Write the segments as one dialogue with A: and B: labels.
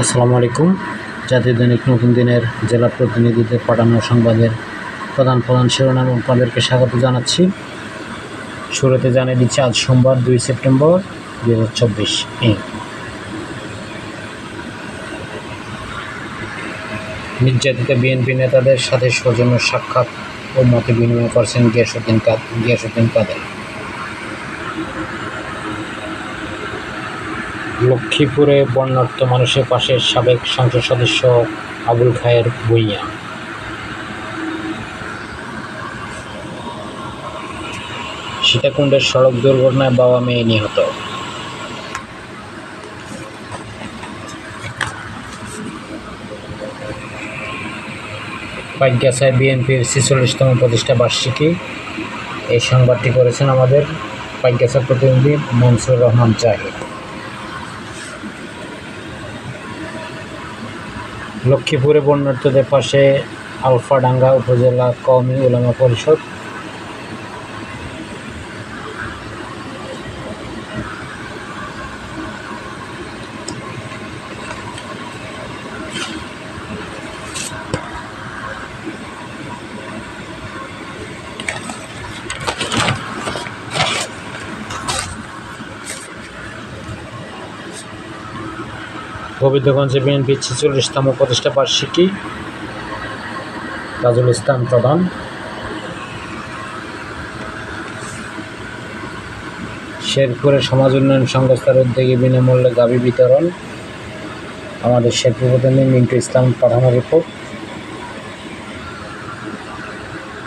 A: আসসালামু আলাইকুম। জাতীয় দৈনিক নতুন দিনের জেলা প্রতিনিধিদের পাঠানো সংবাদের প্রধান প্রধান শিরোনাম আপনাদেরকে স্বাগত জানাচ্ছি। শুরুতে জানিয়ে দিচ্ছি, আজ সোমবার দুই সেপ্টেম্বর দুই হাজার চব্বিশ নির্যাতিত বিএনপি নেতাদের সাথে সৌজন্য সাক্ষাৎ ও মত বিনিময় করছেন গিয়াসুদ্দিন কাদের। লক্ষ্মীপুরে বন্যার্থ মানুষের পাশে সাবেক সংসদ সদস্য আবুল খায়ের ভূঁইয়া। সীতাকুণ্ডের সড়ক দুর্ঘটনায় বাবা মেয়ে নিহত। পাইগাছায় বিএনপির ছেচল্লিশতম প্রতিষ্ঠা বার্ষিকী। এই সংবাদটি করেছেন আমাদের পাইগাছা প্রতিনিধি মনসুর রহমান জাহিদ। লক্ষ্মীপুরে বন্যার্থদের পাশে আলফাডাঙ্গা উপজেলা কওমি উলামা পরিষদ। গোবিন্দগঞ্জে বিএনপির ছেচল্লিশতম প্রতিষ্ঠা বার্ষিকী তাজুল ইসলাম প্রধান। শেরপুরে সমাজ উন্নয়ন সংস্থার উদ্যোগে বিনামূল্যে গাভী বিতরণ। আমাদের শেরপুর প্রতিনিধি মিন্টু ইসলাম পাঠানো রিপোর্ট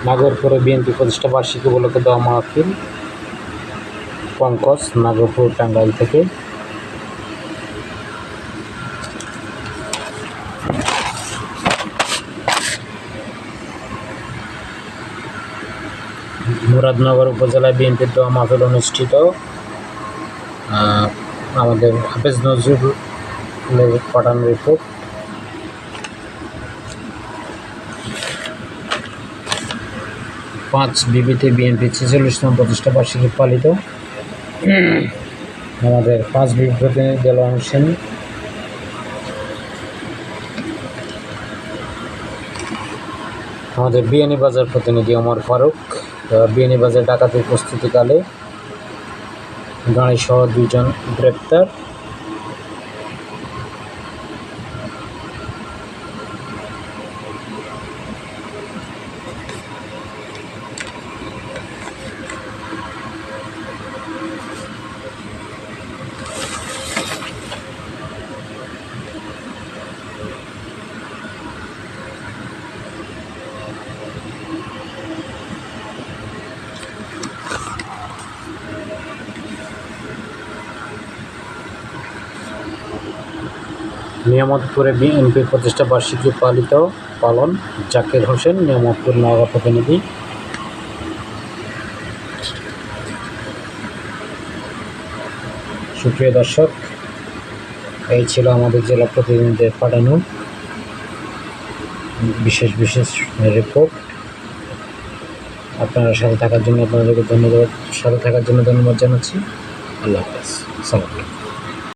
A: নাগরপুরে বিএনপি প্রতিষ্ঠা বার্ষিকী উপলক্ষে দেওয়া মাহফিল। পঙ্কজ, নাগরপুর টাঙ্গাইল থেকে। মুরাদনগর উপজেলায় বিএনপির দোয়া মাহফিল অনুষ্ঠিত। আমাদের হাফেজ নজরুলের পাঠানো রিপোর্ট পাঁচ বিবিতে বিএনপি ছেচল্লিশতম প্রতিষ্ঠা বার্ষিকী পালিত। আমাদের পাঁচ বিবি প্রতিনিধি দেলোয়ার হোসেন আমাদের বিয়ানী বাজার প্রতিনিধি ওমর ফারুক। বিয়ানী বাজার ডাকাতির প্রস্তুতিকালে গাড়ি সহ দুইজন গ্রেপ্তার। নিয়ামতপুরে বিএনপি প্রতিষ্ঠা বার্ষিকী পালিত পালন, জাকির হোসেন, নিয়ামতপুর নগর প্রতিনিধি। সুপ্রিয় দর্শক, এই ছিল আমাদের জেলা প্রতিনিধিদের পাঠানো বিশেষ বিশেষ রিপোর্ট আপনারা সাথে থাকার জন্য আপনাদেরকে ধন্যবাদ, সাথে থাকার জন্য ধন্যবাদ জানাচ্ছি। আল্লাহ হাফেজ। সালাম